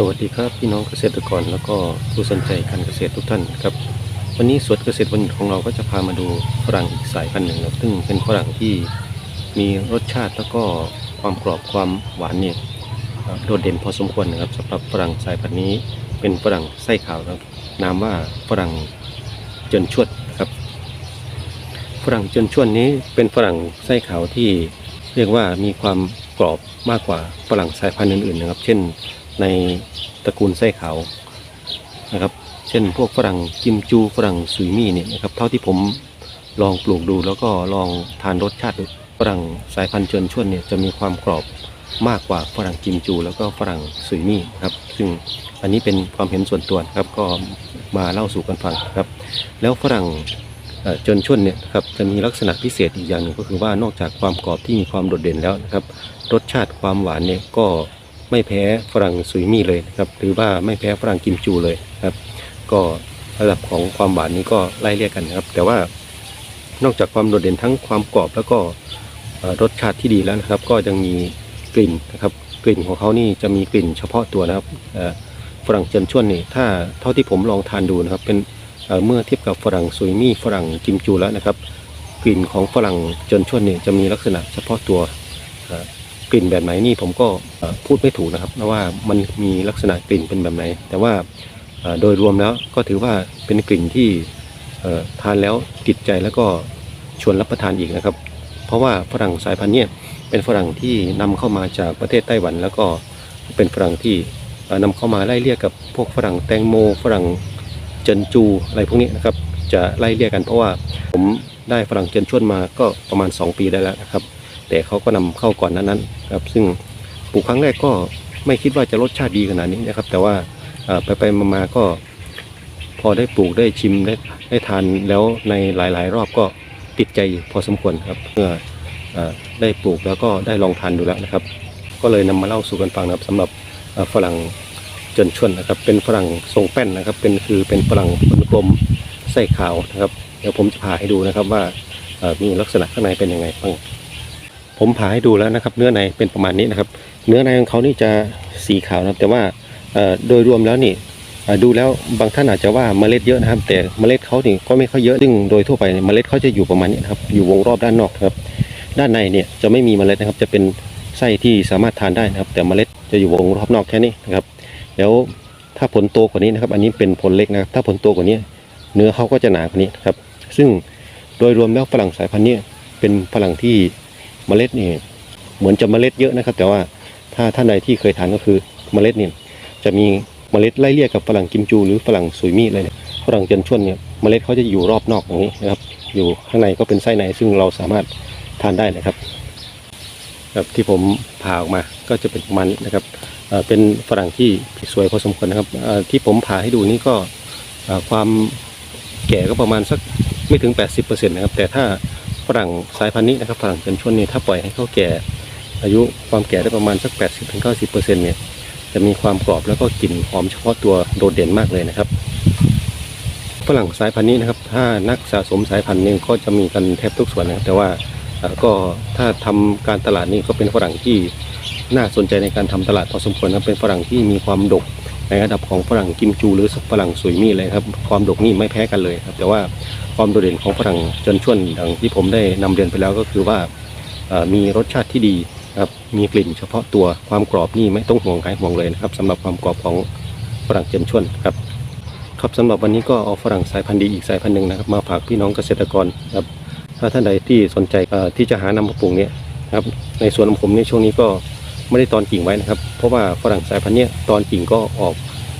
สวัสดีครับพี่น้องเกษตรกรแล้วก็ผู้สนใจการเกษตรทุกท่านครับวันนี้สวนเกษตรวันหยุดของเราก็จะพามาดูฝรั่งอีกสายพันธุ์หนึ่งครับซึ่งเป็นฝรั่งที่มีรสชาติแล้วก็ความกรอบความหวานเนี่ยโดดเด่นพอสมควรนะครับสำหรับฝรั่งสายพันธุ์นี้เป็นฝรั่งไส้ขาวนะครับนามว่าฝรั่งจนชวดครับฝรั่งจนชวดนี้เป็นฝรั่งไส้ขาวที่เรียกว่ามีความกรอบมากกว่าฝรั่งสายพันธุ์อื่นๆนะครับ เช่น ในตระกูลไส้ขาวนะครับ เช่นพวกฝรั่งกิมจูฝรั่งซุยมี่เนี่ยนะครับเท่าที่ผมลองปลูกดูแล้วก็ลองทานรสชาติฝรั่งสายพันธุ์เจินชวนเนี่ยจะมีความกรอบมากกว่าฝรั่งกิมจู แล้วก็ฝรั่งซุยมี่ครับ ซึ่งอันนี้เป็นความเห็นส่วนตัวครับก็มาเล่าสู่กันฟังครับ แล้วฝรั่งเอ่อเจินชวนเนี่ยครับจะมีลักษณะพิเศษอีกอย่างหนึ่งก็คือว่านอกจากความกรอบที่มีความโดดเด่นแล้วนะครับ รสชาติความหวานเนี่ยก็ ไม่แพ้ฝรั่งซุยมี่เลยนะครับหรือว่าไม่แพ้ฝรั่งกิมจูเลยครับ ก็ระดับของความหวานนี้ก็ไล่เรียกกันนะครับ แต่ว่านอกจากความโดดเด่นทั้งความกรอบแล้วก็รสชาติที่ดีแล้วนะครับ ก็ยังมีกลิ่นนะครับ กลิ่นของเขานี่จะมีกลิ่นเฉพาะตัวนะครับฝรั่งเจนชวนนี่ถ้าเท่าที่ผมลองทานดูนะครับ เป็นเมื่อเทียบกับฝรั่งซุยมี่ฝรั่งกิมจูแล้วนะครับ กลิ่นของฝรั่งเจนชวนนี่จะมีลักษณะเฉพาะตัว กลิ่นแบบไหนนี่ผมก็พูดไม่ถูกนะครับเพราะว่ามันมีลักษณะกลิ่นเป็นแบบไหน แต่ว่าโดยรวมแล้วก็ถือว่าเป็นกลิ่นที่ทานแล้วติดใจแล้วก็ชวนรับประทานอีกนะครับ เพราะว่าฝรั่งสายพันธุ์เนี่ยเป็นฝรั่งที่นำเข้ามาจากประเทศไต้หวัน แล้วก็เป็นฝรั่งที่เอ่อนำเข้ามาไล่เรียกกับพวกฝรั่งแตงโม ฝรั่งเจนจูอะไรพวกนี้นะครับจะไล่เรียกกันเพราะว่าผมได้ฝรั่งเจนชวนมาก็ประมาณ 2 ปีได้แล้วนะครับ แต่เขาก็นำเข้าก่อนนั้นๆครับซึ่งปลูกครั้งแรกก็ไม่คิดว่าจะรสชาติดีขนาดนี้นะครับ แต่ว่าไปไปมาๆก็ พอได้ปลูกได้ชิมได้ได้ทานแล้วในหลาย ๆ รอบก็ติดใจพอสมควรครับเมื่ออได้ปลูกแล้วก็ได้ลองทานดูแล้วนะครับ ก็เลยนำมาเล่าสู่กันฟังนะครับสำหรับฝรั่งจนชวนนะครับ เป็นฝรั่งทรงแป้นนะครับ เป็นคือเป็นฝรั่งกลมไส้ขาวนะครับ เดี๋ยวผมจะพาให้ดูนะครับว่ามีลักษณะข้างในเป็นยังไงบ้าง ผมผ่าให้ดูแล้วนะครับ เนื้อในเป็นประมาณนี้นะครับ เนื้อในของเขานี่จะสีขาวนะแต่ว่าโดยรวมแล้วนี่ดูแล้วบางท่านอาจจะว่าเมล็ดเยอะนะครับ แต่เมล็ดเขานี่ก็ไม่ค่อยเยอะซึ่งโดยทั่วไปเมล็ดเขาจะอยู่ประมาณนี้นครับอยู่วงรอบด้านนอกครับ ด้านในเนี่ยจะไม่มีเมล็ดนะครับ จะเป็นไส้ที่สามารถทานได้นะครับ แต่เมล็ดจะอยู่วงรอบนอกแค่นี้นะครับ แล้วถ้าผลโตกว่านี้นะครับ อันนี้เป็นผลเล็กนะครับ ถ้าผลโตกว่านี้ เนื้อเขาก็จะหนากว่านี้นะครับ ซึ่งโดยรวมแล้วฝรั่งสายพันธุ์นี้เป็นฝรั่งที่ เมล็ดนี่เหมือนจะเมล็ดเยอะนะครับ แต่ว่าถ้าท่านใดที่เคยทานก็คือเมล็ดนี่จะมีเมล็ดไล่เลี่ยกับฝรั่งกิมจูหรือฝรั่งซุยมี่เลยเนี่ยฝรั่งเจนชวนเนี่ยเมล็ดเขาจะอยู่รอบนอกอย่างนี้นะครับ อยู่ข้างในก็เป็นไส้ในซึ่งเราสามารถทานได้นะครับครับที่ผมผ่าออกมาก็จะเป็นประมาณนี้นะครับเป็นฝรั่งที่สวยพอสมควรนะครับที่ผมผ่าให้ดูนี่ก็ความแก่ก็ประมาณสักไม่ถึง 80%นะครับแต่ถ้า ฝรั่งสายพันธุ์นี้นะครับฝรั่งเจนชวนนี่ถ้าปล่อยให้เขาแก่ อายุความแก่ได้ประมาณสัก 80-90%เนี่ยจะมีความกรอบแล้วก็กลิ่นหอมเฉพาะตัวโดดเด่นมากเลยนะครับฝรั่งสายพันธุ์นี้นะครับถ้านักสะสมสายพันธุ์นึงก็จะมีกันแทบทุกส่วนนะครับแต่ว่าก็ถ้าทำการตลาดนี่ก็เป็นฝรั่งที่น่าสนใจในการทำตลาดพอสมควรนะเป็นฝรั่งที่มีความดก ในระดับของฝรั่งกิมจู หรือฝรั่งสุยมี่เลยครับ ความดกนี่ไม่แพ้กันเลยครับ แต่ว่าความโดดเด่นของฝรั่งเจนชวนดังที่ผมได้นำเรียนไปแล้วก็คือว่ามีรสชาติที่ดีครับมีกลิ่นเฉพาะตัวความกรอบนี่ไม่ต้องห่วงใครห่วงเลยนะครับสำหรับความกรอบของฝรั่งเจนชวนครับครับสำหรับวันนี้ก็เอาฝรั่งสายพันธุ์ดีอีกสายพันธุ์หนึ่งนะครับมาฝากพี่น้องเกษตรกรครับถ้าท่านใดที่สนใจที่จะหานำมาปลูกเนี่ยครับในสวนของผมเนี่ยช่วงนี้ก็ ไม่ได้ตอนกิ่งไว้นะครับ เพราะว่าฝรั่งสายพันธุ์เนี้ยตอนกิ่งก็ออก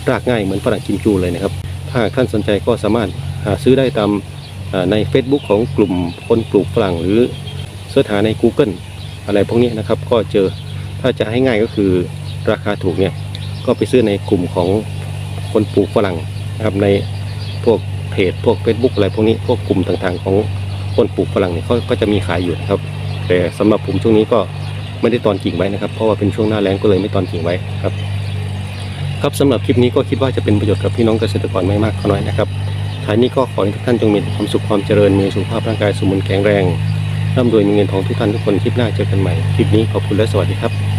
รากง่ายเหมือนฝรั่งกิมจูเลยนะครับ ถ้าท่านสนใจก็สามารถหาซื้อได้ตามใน Facebook ของกลุ่มคนปลูกฝรั่งหรือเสิร์ชหาใน Google อะไรพวกนี้นะครับ ก็เจอถ้าจะให้ง่ายก็คือราคาถูกเนี่ยก็ไปซื้อในกลุ่มของคนปลูกฝรั่งนะครับในพวกเพจพวก Facebook อะไรพวกนี้พวกกลุ่มต่างๆ ของคนปลูกฝรั่งเนี่ยเขาก็จะมีขายอยู่นะครับ แต่สำหรับผมช่วงนี้ก็ ไม่ได้ตอนกิ่งไว้นะครับ เพราะว่าเป็นช่วงหน้าแล้งก็เลยไม่ตอนกิ่งไว้ครับ ครับสำหรับคลิปนี้ก็คิดว่าจะเป็นประโยชน์กับพี่น้องเกษตรกรไม่มากก็น้อยนะครับท้ายนี้ก็ขอให้ทุกท่านจงมีความสุขความเจริญมีสุขภาพร่างกายสมบูรณ์แข็งแรงร่ำรวยมีเงินทองทุกท่านทุกคนคลิปหน้าเจอกันใหม่คลิปนี้ขอบคุณและสวัสดีครับ